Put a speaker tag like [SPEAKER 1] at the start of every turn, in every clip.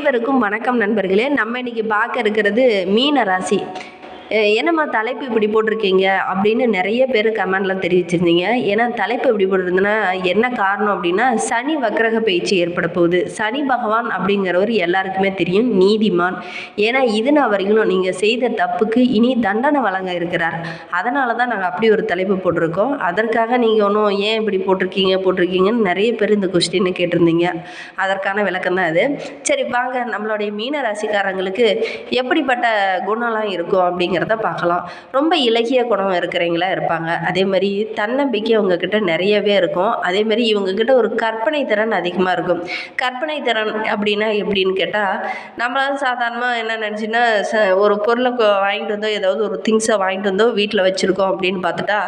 [SPEAKER 1] அனைவருக்கும் வணக்கம் நண்பர்களே. நம்ம இன்னைக்கு பார்க்க இருக்கிறது மீன ராசி என்னம்மா தலைப்பு இப்படி போட்டிருக்கீங்க? அப்படின்னு நிறைய பேர் கமெண்ட்லாம் தெரிவிச்சிருந்தீங்க. ஏன்னா தலைப்பு இப்படி போட்டிருந்ததுன்னா என்ன காரணம் அப்படின்னா சனி வக்கிரக பயிற்சி ஏற்பட போகுது. சனி பகவான் அப்படிங்கிறவர் எல்லாருக்குமே தெரியும் நீதிமான். ஏன்னா இது நான் வரைக்கும் நீங்கள் செய்த தப்புக்கு இனி தண்டனை வழங்க இருக்கிறார். அதனால தான் நாங்கள் அப்படி ஒரு தலைப்பு போட்டிருக்கோம். அதற்காக நீங்கள் ஒன்றும் ஏன் இப்படி போட்டிருக்கீங்க போட்டிருக்கீங்கன்னு நிறைய பேர் இந்த கொஸ்டின்னு கேட்டிருந்தீங்க. அதற்கான விளக்கம் தான் அது. சரி வாங்க. நம்மளுடைய மீன ராசிக்காரங்களுக்கு எப்படிப்பட்ட குணம்லாம் இருக்கும் அப்படிங்கிறத பார்க்கலாம். ரொம்ப இலகிய குணம் இருக்கிறவங்களா இருப்பாங்க. அதே மாதிரி தன்னம்பிக்கை அவங்கக்கிட்ட நிறையவே இருக்கும். அதே மாதிரி இவங்கக்கிட்ட ஒரு கற்பனை திறன் அதிகமாக இருக்கும். கற்பனை திறன் அப்படின்னா எப்படின்னு கேட்டால் நம்ம சாதாரணமாக என்ன நினச்சின்னா ச ஒரு பொருளை வாங்கிட்டு வந்தோ ஏதாவது ஒரு திங்ஸை வாங்கிட்டு வந்தோ வீட்டில் வச்சுருக்கோம் அப்படின்னு பார்த்துட்டா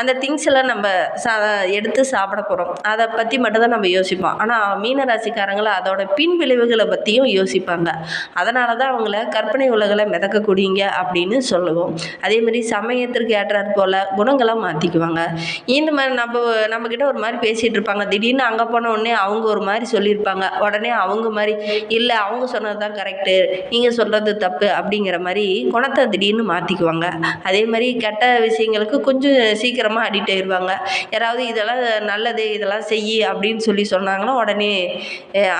[SPEAKER 1] அந்த திங்ஸ் எல்லாம் நம்ம சா எடுத்து சாப்பிட போகிறோம் அதை பற்றி மட்டும்தான் நம்ம யோசிப்போம். ஆனால் மீன ராசிக்காரங்களை அதோட பின் விளைவுகளை பற்றியும் யோசிப்பாங்க. அதனால தான் அவங்கள கற்பனை உலகில் மிதக்கக்கூடியங்க அப்படின்னு சொல்லுவோம். அதே மாதிரி சமயத்திற்கு ஏற்றார் போல் குணங்களை மாற்றிக்குவாங்க இந்த மாதிரி நம்ம நம்மக்கிட்ட ஒரு மாதிரி பேசிகிட்டு இருப்பாங்க. திடீர்னு அங்கே போன உடனே அவங்க ஒரு மாதிரி சொல்லியிருப்பாங்க. உடனே அவங்க மாதிரி இல்லை அவங்க சொன்னது தான் கரெக்டு நீங்கள் சொல்கிறது தப்பு. அப்படிங்கிற மாதிரி குணத்தை திடீர்னு மாற்றிக்குவாங்க அதே மாதிரி கெட்ட விஷயங்களுக்கு கொஞ்சம் சீக்கிரமாக அடிக்ட் ஆயிடுவாங்க யாராவது இதெல்லாம் நல்லது இதெல்லாம் செய் அப்படின்னு சொல்லி சொன்னாங்கன்னா உடனே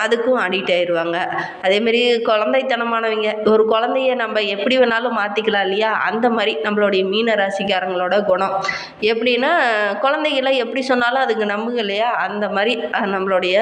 [SPEAKER 1] அதுக்கும் அடிக்ட் ஆயிடுவாங்க அதேமாரி குழந்தைத்தனமானவங்க ஒரு குழந்தைய நம்ம எப்படி வேணாலும் மாற்றிக்கலாம் இல்லையா? அந்த மாதிரி நம்மளுடைய மீன ராசிக்காரங்களோட குணம். எப்படின்னா குழந்தைகளை எப்படி சொன்னாலும் அதுங்க நம்புங்க இல்லையா? அந்த மாதிரி நம்மளுடைய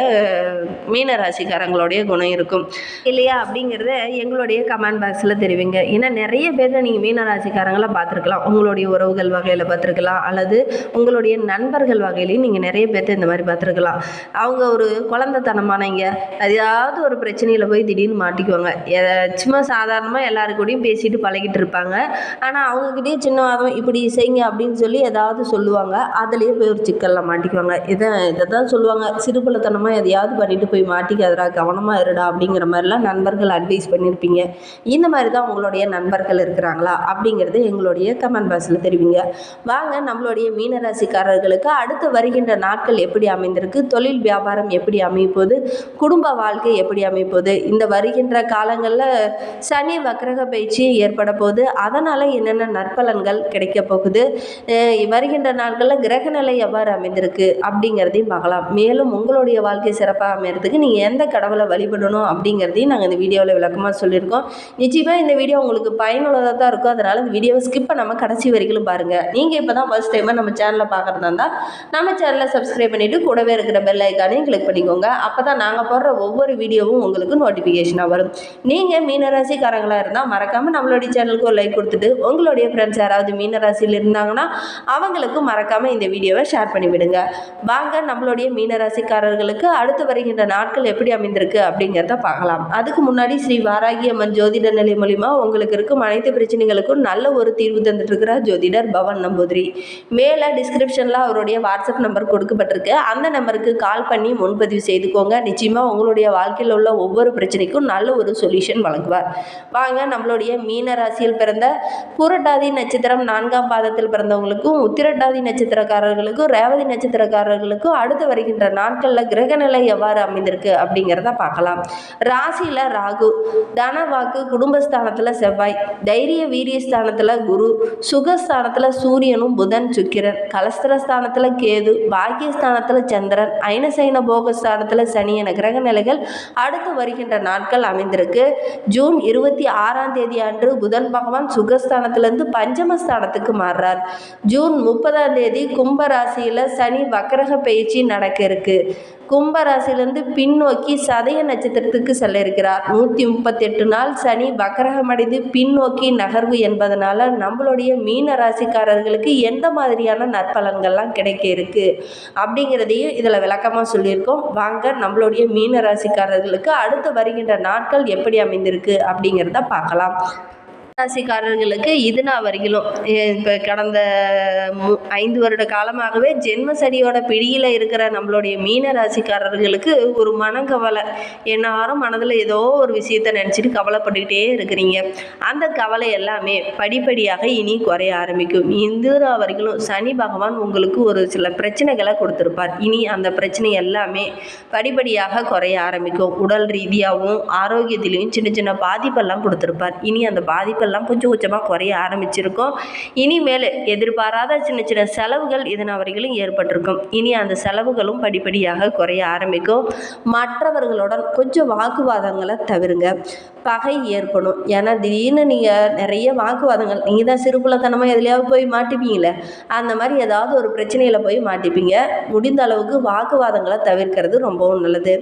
[SPEAKER 1] மீன ராசிக்காரங்களுடைய குணம் இருக்கும். இல்லையா? அப்படிங்கிறத எங்களுடைய கமெண்ட் பாக்ஸில் தெரிவிங்க. ஏன்னா நிறைய பேர் நீங்கள் மீன ராசிக்காரங்களை பார்த்துருக்கலாம். உங்களுடைய உறவுகள் வகையில் பார்த்துருக்கலாம். அல்லது உங்களுடைய நண்பர்கள் வகையிலையும் நீங்கள் நிறைய பேர்த்த இந்த மாதிரி பார்த்துருக்கலாம். அவங்க ஒரு குழந்தைத்தனமானவங்க. ஏதாவது ஒரு பிரச்சனையில் போய் திடீர்னு மாட்டிக்குவாங்க. சும்மா சாதாரணமாக எல்லாருக்கூடயும் பேசிட்டு பழகிட்டு இருப்பாங்க. ஆனால் அவங்கக்கிட்டே சின்னவாதம் இப்படி செய்யுங்க அப்படின்னு சொல்லி ஏதாவது சொல்லுவாங்க. அதுலேயே போய் ஒரு சிக்கலில் மாட்டிக்குவாங்க. இதை இதை தான் சொல்லுவாங்க சிறுபலத்தனமாக எதையாவது பண்ணிட்டு போய் மாட்டிக்காதரா கவனமாக இருடா அப்படிங்கிற மாதிரிலாம் நண்பர்கள் அட்வைஸ் பண்ணியிருப்பீங்க இந்த மாதிரி தான் உங்களுடைய நண்பர்கள் இருக்கிறாங்களா அப்படிங்கிறது எங்களுடைய கமெண்ட் பாக்ஸில் தெரிவிங்க. வாங்க நம்மளுடைய மீனராசிக்காரர்களுக்கு அடுத்து வருகின்ற நாட்கள் எப்படி அமைந்திருக்கு? தொழில் வியாபாரம் எப்படி அமைப்போது குடும்ப வாழ்க்கை எப்படி அமைப்போது இந்த வருகின்ற காலங்களில் சனி வக்கரக பயிற்சி ஏற்பட போகுது அதனால் என்னென்ன நற்பலன்கள் கிடைக்க போகுது? வருகின்ற நாட்களில் கிரக நிலை எவ்வாறு அமைந்திருக்கு அப்படிங்கிறதையும் பார்க்கலாம். மேலும் உங்களுடைய வாழ்க்கை சிறப்பாக அமைகிறதுக்கு நீங்கள் எந்த கடவுளை வழிபடணும் அப்படிங்கிறதையும் நாங்கள் இந்த வீடியோவில் விளக்கமாக சொல்லியிருக்கோம். நிச்சயமாக இந்த வீடியோ உங்களுக்கு பயனுள்ளதாக தான் இருக்கும். அதனால் இந்த வீடியோவை ஸ்கிப் பண்ணாமல் கடைசி வரைக்கும் பாருங்கள் நீங்கள் இப்போ தான் ஃபர்ஸ்ட் டைமாக நம்ம சேனலை பார்க்குறதா இருந்தால் நம்ம சேனலை சப்ஸ்கிரைப் பண்ணிவிட்டு கூடவே இருக்கிற பெல் ஐக்கானையும் கிளிக் பண்ணிக்கோங்க. அப்போ தான் நாங்கள் போடுற ஒவ்வொரு வீடியோவும் உங்களுக்கு நோட்டிஃபிகேஷனாக வரும். நீங்கள் மீனராசிக்காரங்களாக இருந்தால் மறக்காமல் நம்மளுடைய சேனலுக்கு ஒரு லைக் கொடுத்துட்டு உங்களுடைய ஃப்ரெண்ட்ஸ் யாராவது மீனராசியில் இருந்தாங்கன்னா அவங்களுக்கும் மறக்காமல் இந்த வீடியோவை ஷேர் பண்ணிவிடுங்க வாங்க நம்மளுடைய மீனராசிக்காரர்களுக்கு அடுத்து வருகின்ற நாட்கள் எப்படி அமைந்திருக்கு அப்படிங்கிறத பார்க்கலாம். அதுக்கு முன்னாடி ஸ்ரீ வாராகியம்மன் ஜோதிட நிலை மூலிமா உங்களுக்கு இருக்கும் அனைத்து பிரச்சனைகளுக்கும் நல்ல ஒரு தீர்வு தந்துட்டுருக்கிறார் ஜோதிடர் பவன் நம்பூதிரி. மேலே டிஸ்கிரிப்ஷனில் அவருடைய வாட்ஸ்அப் நம்பர் கொடுக்கப்பட்டிருக்கு. அந்த நம்பருக்கு கால் பண்ணி முன்பதிவு செய்துக்கோங்க. நிச்சயமாக உங்களுடைய வாழ்க்கையில் உள்ள ஒவ்வொரு பிரச்சனைக்கும் நல்ல ஒரு சொல்யூஷன் வழங்குவார். வாங்க நம்மளுடைய மீன ராசியில் பிறந்த பூரட்டாதி நட்சத்திரம் நான்காம் பாதத்தில் பிறந்தவங்களுக்கும் உத்திரட்டாதி நட்சத்திரக்காரர்களுக்கும் ரேவதி நட்சத்திரக்காரர்களுக்கும் அடுத்து வருகின்ற நாட்களில் கிரகநிலை எவ்வாறு அமைந்திருக்கு அப்படிங்கிறத பார்க்கலாம். ராசியில் ராகு தனவாக்கு குடும்பஸ்தானத்தில் செவ்வாய் தைரிய வீரியஸ்தானத்தில் குரு சுகஸ்தானத்தில் சூரியனும் புதன் சுக்கிரன் கலஸ்திரஸ்தானத்தில் கேது பாக்கியஸ்தானத்தில் சந்திரன் ஐனசைன போகஸ்தானத்தில் சனி என கிரக நிலைகள் அடுத்து வருகின்ற நாட்கள் அமைந்திருக்கு. ஜூன் இருபத்தி ஆறாம் தேதி அன்று புதன் பகவான் சுகஸ்தானத்திலிருந்து பஞ்சமஸ்தானத்துக்கு மாறுறார். ஜூன் முப்பதாம் தேதி கும்பராசியில் சனி வக்கரக பயிற்சி நடக்க இருக்கு. கும்பராசியிலேருந்து பின்னோக்கி சதய நட்சத்திரத்துக்கு செல்ல இருக்கிறார். நூற்றி முப்பத்தெட்டு நாள் சனி வக்கரகமடைந்து பின்னோக்கி நகர்வு என்பதனால நம்மளுடைய மீன ராசிக்காரர்களுக்கு எந்த மாதிரியான நற்பலன்கள்லாம் கிடைக்க இருக்கு? அப்படிங்கிறதையும் இதில் விளக்கமாக சொல்லியிருக்கோம். வாங்க நம்மளுடைய மீன ராசிக்காரர்களுக்கு அடுத்து வருகின்ற நாட்கள் எப்படி அமைந்திருக்கு அப்படிங்கிறத பார்க்கலாம். ராசிக்காரர்களுக்கு இது நான் வரையிலும். இப்போ கடந்த மு ஐந்து வருட காலமாகவே ஜென்ம சனியோட பிடியில் இருக்கிற நம்மளுடைய மீன ராசிக்காரர்களுக்கு ஒரு மனக்கவலை என்னாரும் மனதில் ஏதோ ஒரு விஷயத்தை நினச்சிட்டு கவலைப்பட்டுக்கிட்டே இருக்கிறீங்க. அந்த கவலை எல்லாமே படிப்படியாக இனி குறைய ஆரம்பிக்கும். இந்து வரைக்கும் சனி பகவான் உங்களுக்கு ஒரு சில பிரச்சனைகளை கொடுத்துருப்பார். இனி அந்த பிரச்சனை எல்லாமே படிப்படியாக குறைய ஆரம்பிக்கும். உடல் ரீதியாகவும் ஆரோக்கியத்திலையும் சின்ன சின்ன பாதிப்பெல்லாம் கொடுத்துருப்பார். இனி அந்த பாதிப்பெல்லாம் கொஞ்சம் கொஞ்சமாக குறைய ஆரம்பிச்சிருக்கும். இனிமேல் எதிர்பாராத சின்ன சின்ன செலவுகள் இதனால் வரையிலும் ஏற்பட்டிருக்கும். இனி அந்த செலவுகளும் படிப்படியாக குறைய ஆரம்பிக்கும். மற்றவர்களுடன் கொஞ்சம் வாக்குவாதங்களை தவிருங்க. பகை ஏற்படும். ஏன்னா திடீர்னு நீங்கள் நிறைய வாக்குவாதங்கள் நீங்கள் தான் சிறுபுலத்தனமாக எதுலையாவது போய் மாட்டிப்பீங்களே அந்த மாதிரி ஏதாவது ஒரு பிரச்சனையில் போய் மாட்டிப்பீங்க. முடிந்த அளவுக்கு வாக்குவாதங்களை தவிர்க்கிறது ரொம்பவும் நல்லது.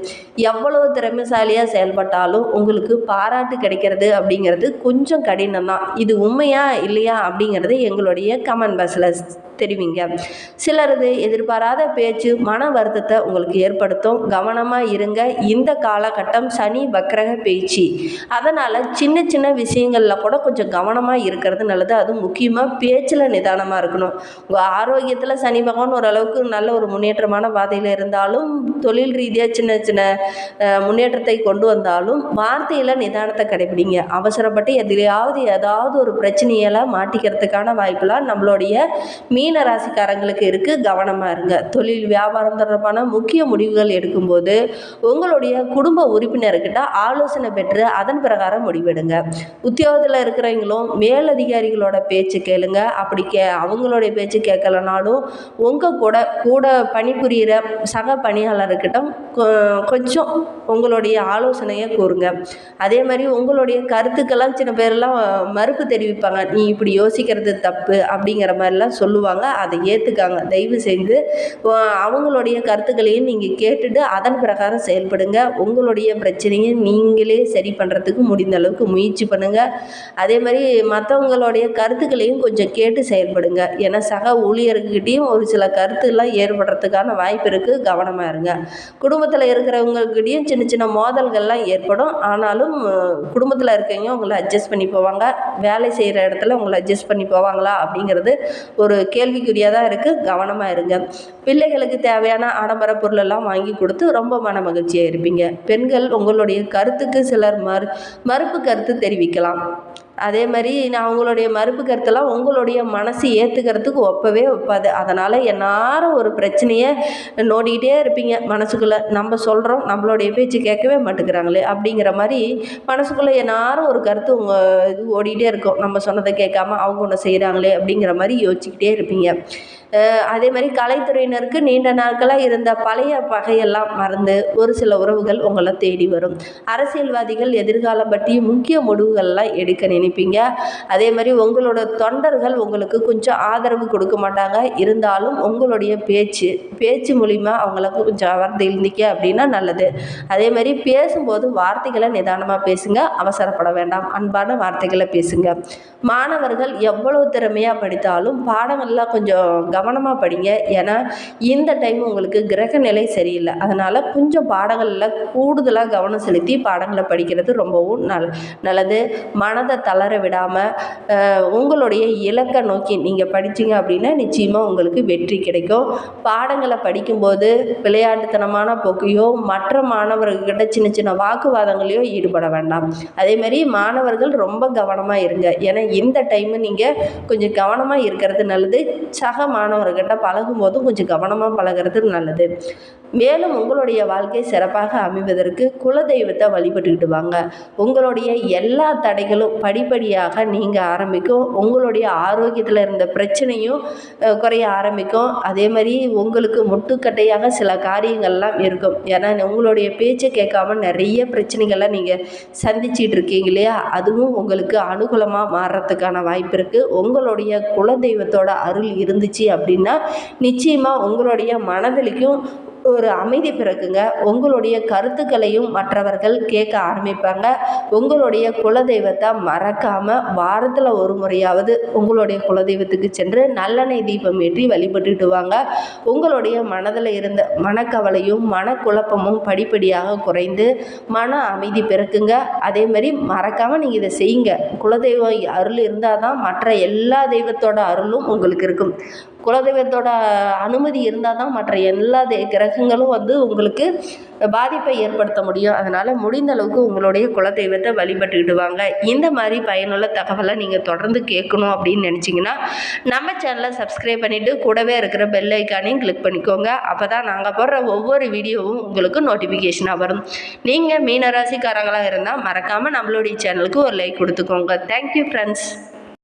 [SPEAKER 1] எவ்வளவு திறமைசாலியாக செயல்பட்டாலும் உங்களுக்கு பாராட்டு கிடைக்கிறது அப்படிங்கிறது கொஞ்சம் கடினம். தான் இது உண்மையா இல்லையா அப்படிங்கிறது எங்களுடைய கமெண்ட் பாக்ஸில் தெரிவிங்க. சிலரது எதிர்பாராத பேச்சு மன வருத்தத்தை உங்களுக்கு ஏற்படுத்தும். கவனமாக இருங்க. இந்த காலகட்டம் சனி வக்கரக பேச்சு. அதனால் சின்ன சின்ன விஷயங்களில் கூட கொஞ்சம் கவனமாக இருக்கிறது நல்லது. அதுவும் முக்கியமாக பேச்சில் நிதானமாக இருக்கணும். உங்கள் ஆரோக்கியத்தில் சனி பகவான் ஓரளவுக்கு நல்ல ஒரு முன்னேற்றமான பாதையில் இருந்தாலும் தொழில் ரீதியாக சின்ன சின்ன முன்னேற்றத்தை கொண்டு வந்தாலும் வார்த்தையில் நிதானத்தை கடைபிடிங்க. அவசரப்பட்டு எதிலையாவது ஏதாவது ஒரு பிரச்சனையெல்லாம் மாட்டிக்கிறதுக்கான வாய்ப்பெல்லாம் நம்மளுடைய மீன ராசிக்காரங்களுக்கு இருக்குது கவனமாக இருங்க. தொழில் வியாபாரம் தொடர்பான முக்கிய முடிவுகள் எடுக்கும்போது உங்களுடைய குடும்ப உறுப்பினர்கிட்ட ஆலோசனை பெற்று அதன் பிரகாரம் முடிவெடுங்க. உத்தியோகத்தில் இருக்கிறவங்களும் மேலதிகாரிகளோட பேச்சு கேளுங்க. அப்படி கே அவங்களுடைய பேச்சு கேட்கலனாலும் உங்கள் கூட கூட பணிபுரிகிற சக பணியாளர்கிட்ட கொ- கொஞ்சம் உங்களுடைய ஆலோசனையை கூறுங்க. அதே மாதிரி உங்களுடைய கருத்துக்கெல்லாம் சில பேரெல்லாம் மறுப்பு தெரிவிப்பாங்க. நீ இப்படி யோசிக்கிறது தப்பு அப்படிங்கிற மாதிரிலாம் சொல்லுவாங்க. அதை ஏற்றுக்காங்க தயவு செய்து அவங்களுடைய கருத்துக்களையும் நீங்கள் கேட்டுட்டு அதன் பிரகாரம் செயல்படுங்க. உங்களுடைய பிரச்சனையை நீங்களே சரி பண்ணுறதுக்கு முடிந்த அளவுக்கு முயற்சி பண்ணுங்கள் அதே மாதிரி மற்றவங்களுடைய கருத்துக்களையும் கொஞ்சம் கேட்டு செயல்படுங்க. ஏன்னா சக ஊழியர்கிட்டையும் ஒரு சில கருத்துலாம் ஏற்படுறதுக்கான வாய்ப்பு இருக்குது கவனமாக இருங்க. குடும்பத்தில் இருக்கிறவங்கக்கிட்டையும் சின்ன சின்ன மோதல்கள்லாம் ஏற்படும். ஆனாலும் குடும்பத்தில் இருக்கவங்க உங்களை அட்ஜஸ்ட் பண்ணி போவாங்க. வேலை செய்கிற இடத்துல உங்களை அட்ஜஸ்ட் பண்ணி போவாங்களா அப்படிங்கிறது ஒரு கேள்விக்குறியாக தான் இருக்குது கவனமாக இருங்க. பிள்ளைகளுக்கு தேவையான ஆடம்பர பொருளெல்லாம் வாங்கி கொடுத்து ரொம்ப மன மகிழ்ச்சியாக இருப்பீங்க. பெண்கள் உங்களுடைய கருத்துக்கு சிலர் மறு மறுப்பு கருத்து தெரிவிக்கலாம். அதே மாதிரி நான் அவங்களுடைய மறுப்பு கருத்தெல்லாம் உங்களுடைய மனசு ஏற்றுக்கிறதுக்கு ஒப்பவே ஒப்பாது. அதனால் எந்நேரம் ஒரு பிரச்சனையை நோண்டிக்கிட்டே இருப்பீங்க. மனசுக்குள்ளே நம்ம சொல்கிறோம் நம்மளுடைய பேச்சு கேட்கவே மாட்டேங்கிறாங்களே அப்படிங்கிற மாதிரி மனசுக்குள்ளே எந்நேரம் ஒரு கருத்து உங்கள் இது ஓடிக்கிட்டே இருக்கும். நம்ம சொன்னதை கேட்காம அவங்க ஒன்று செய்கிறாங்களே அப்படிங்கிற மாதிரி யோசிச்சுக்கிட்டே இருப்பீங்க. அதே மாதிரி கலைத்துறையினருக்கு நீண்ட நாட்களாக இருந்த பழைய பகையெல்லாம் மறந்து ஒரு சில உறவுகள் உங்களை தேடி வரும். அரசியல்வாதிகள் எதிர்காலம் பற்றி முக்கிய முடிவுகள்லாம் எடுக்க நினைப்பீங்க. அதே மாதிரி உங்களோட தொண்டர்கள் உங்களுக்கு கொஞ்சம் ஆதரவு கொடுக்க மாட்டாங்க. இருந்தாலும் உங்களுடைய பேச்சு பேச்சு மூலிமா அவங்களுக்கு கொஞ்சம் அவர்ந்து இருந்தீங்க அப்படின்னா நல்லது. அதே மாதிரி பேசும்போது வார்த்தைகளை நிதானமாக பேசுங்க. அவசரப்பட வேண்டாம். அன்பான வார்த்தைகளை பேசுங்க. மாணவர்கள் எவ்வளவு திறமையாக படித்தாலும் பாடங்கள்லாம் கொஞ்சம் கவனமாக படிங்க. ஏன்னா இந்த டைம் உங்களுக்கு கிரக நிலை சரியில்லை. அதனால் கொஞ்சம் பாடங்களில் கூடுதலாக கவனம் செலுத்தி பாடங்களை படிக்கிறது ரொம்பவும் நல் நல்லது. மனதை தளர விடாமல் உங்களுடைய இலக்கை நோக்கி நீங்கள் படிச்சீங்க அப்படின்னா நிச்சயமாக உங்களுக்கு வெற்றி கிடைக்கும். பாடங்களை படிக்கும்போது விளையாட்டுத்தனமான போக்கையோ மற்ற மாணவர்கள்கிட்ட சின்ன சின்ன வாக்குவாதங்களையோ ஈடுபட வேண்டாம். அதே மாதிரி மாணவர்கள் ரொம்ப கவனமாக இருங்க. ஏன்னா இந்த டைமு நீங்கள் கொஞ்சம் கவனமாக இருக்கிறது நல்லது. சக மாணவர்கிட்ட பழகும் போதும் கொஞ்சம் கவனமாக பழகுறது நல்லது. மேலும் உங்களுடைய வாழ்க்கை சிறப்பாக அமைவதற்கு குலதெய்வத்தை வழிபட்டுக்கிட்டு வாங்க. உங்களுடைய எல்லா தடைகளும் படி படிப்படியாக நீங்க ஆரம்பிக்கும். உங்களுடைய ஆரோக்கியத்தில் இருந்த பிரச்சனையும் குறைய ஆரம்பிக்கும். அதே மாதிரி உங்களுக்கு முட்டுக்கட்டையாக சில காரியங்கள்லாம் இருக்கும். ஏன்னா உங்களுடைய பேச்சை கேட்காம நிறைய பிரச்சனைகளை நீங்கள் சந்திச்சிட்டு இருக்கீங்க இல்லையா? அதுவும் உங்களுக்கு அனுகூலமாக மாறுறதுக்கான வாய்ப்பு இருக்குது உங்களுடைய குலதெய்வத்தோட அருள் இருந்துச்சு அப்படின்னா நிச்சயமாக உங்களுடைய மனதிலையும் ஒரு அமைதி பிறக்குங்க. உங்களுடைய கருத்துக்களையும் மற்றவர்கள் கேட்க ஆரம்பிப்பாங்க. உங்களுடைய குலதெய்வத்தை மறக்காமல் வாரத்தில் ஒரு முறையாவது உங்களுடைய குலதெய்வத்துக்கு சென்று நல்லெண்ணெய் தீபம் ஏற்றி வழிபட்டுட்டு வாங்க. உங்களுடைய மனதில் இருந்த மனக்கவலையும் மனக்குழப்பமும் படிப்படியாக குறைந்து மன அமைதி பிறக்குங்க. அதே மாதிரி மறக்காமல் நீங்கள் இதை செய்யுங்க. குலதெய்வம் அருள் இருந்தால் தான் மற்ற எல்லா தெய்வத்தோட அருளும் உங்களுக்கு இருக்கும். குலதெய்வத்தோட அனுமதி இருந்தால் தான் மற்ற எல்லா தெ கிரகங்களும் வந்து உங்களுக்கு பாதிப்பை ஏற்படுத்த முடியும். அதனால் முடிந்த அளவுக்கு உங்களுடைய குலதெய்வத்தை வழிபட்டுக்கிட்டு வாங்க இந்த மாதிரி பயனுள்ள தகவலை நீங்கள் தொடர்ந்து கேட்கணும் அப்படின்னு நினச்சிங்கன்னா நம்ம சேனலை சப்ஸ்கிரைப் பண்ணிவிட்டு கூடவே இருக்கிற பெல் ஐக்கானையும் கிளிக் பண்ணிக்கோங்க. அப்போ தான் நாங்கள் போடுற ஒவ்வொரு வீடியோவும் உங்களுக்கு நோட்டிஃபிகேஷனாக வரும். நீங்கள் மீனராசிக்காரங்களாக இருந்தால் மறக்காமல் நம்மளுடைய சேனலுக்கு ஒரு லைக் கொடுத்துக்கோங்க. Thank you friends